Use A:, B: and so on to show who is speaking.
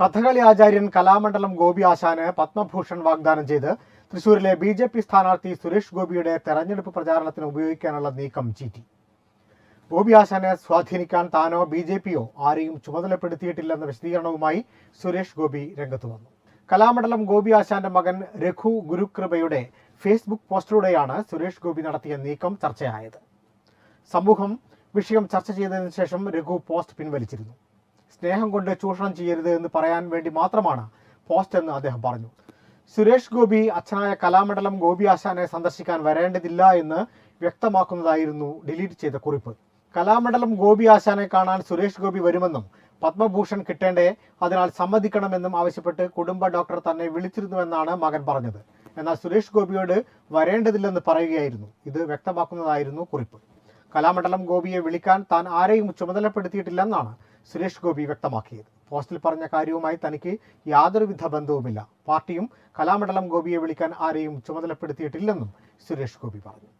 A: കഥകളി ആചാര്യൻ കലാമണ്ഡലം ഗോപി ആശാന് പത്മഭൂഷൺ വാഗ്ദാനം ചെയ്ത് തൃശൂരിലെ ബി ജെ പി സ്ഥാനാർത്ഥി സുരേഷ് ഗോപിയുടെ തെരഞ്ഞെടുപ്പ് പ്രചാരണത്തിന് ഉപയോഗിക്കാനുള്ള നീക്കം ചീറ്റി ഗോപി ആശാനെ സ്വാധീനിക്കാൻ താനോ ബി ജെ പിയോ ആരെയും ചുമതലപ്പെടുത്തിയിട്ടില്ലെന്ന വിശദീകരണവുമായി സുരേഷ് ഗോപി രംഗത്ത് വന്നു. കലാമണ്ഡലം ഗോപി ആശാന്റെ മകൻ രഘു ഗുരുകൃപയുടെ ഫേസ്ബുക്ക് പോസ്റ്റിലൂടെയാണ് സുരേഷ് ഗോപി നടത്തിയ നീക്കം ചർച്ചയായത്. സമൂഹം വിഷയം ചർച്ച ചെയ്തതിനു ശേഷം രഘു പോസ്റ്റ് പിൻവലിച്ചിരുന്നു. സ്നേഹം കൊണ്ട് ചൂഷണം ചെയ്യരുത് എന്ന് പറയാൻ വേണ്ടി മാത്രമാണ് പോസ്റ്റ് എന്ന് അദ്ദേഹം പറഞ്ഞു. സുരേഷ് ഗോപി അച്ഛനായ കലാമണ്ഡലം ഗോപി ആശാനെ സന്ദർശിക്കാൻ വരേണ്ടതില്ല എന്ന് വ്യക്തമാക്കുന്നതായിരുന്നു ഡിലീറ്റ് ചെയ്ത കുറിപ്പ്. കലാമണ്ഡലം ഗോപി ആശാനെ കാണാൻ സുരേഷ് ഗോപി വരുമെന്നും പത്മഭൂഷൺ കിട്ടേണ്ടേ അതിനാൽ സമ്മതിക്കണമെന്നും ആവശ്യപ്പെട്ട് കുടുംബ ഡോക്ടർ തന്നെ വിളിച്ചിരുന്നുവെന്നാണ് മകൻ പറഞ്ഞത്. എന്നാൽ സുരേഷ് ഗോപിയോട് വരേണ്ടതില്ലെന്ന് പറയുകയായിരുന്നു. ഇത് വ്യക്തമാക്കുന്നതായിരുന്നു കുറിപ്പ്. കലാമണ്ഡലം ഗോപിയെ വിളിക്കാൻ താൻ ആരെയും ചുമതലപ്പെടുത്തിയിട്ടില്ലെന്നാണ് സുരേഷ് ഗോപി വ്യക്തമാക്കിയത്. പോസ്റ്റിൽ പറഞ്ഞ കാര്യവുമായി തനിക്ക് യാതൊരുവിധ ബന്ധവുമില്ല. പാർട്ടിയും കലാമണ്ഡലം ഗോപിയെ വിളിക്കാൻ ആരെയും ചുമതലപ്പെടുത്തിയിട്ടില്ലെന്നും സുരേഷ് ഗോപി പറഞ്ഞു.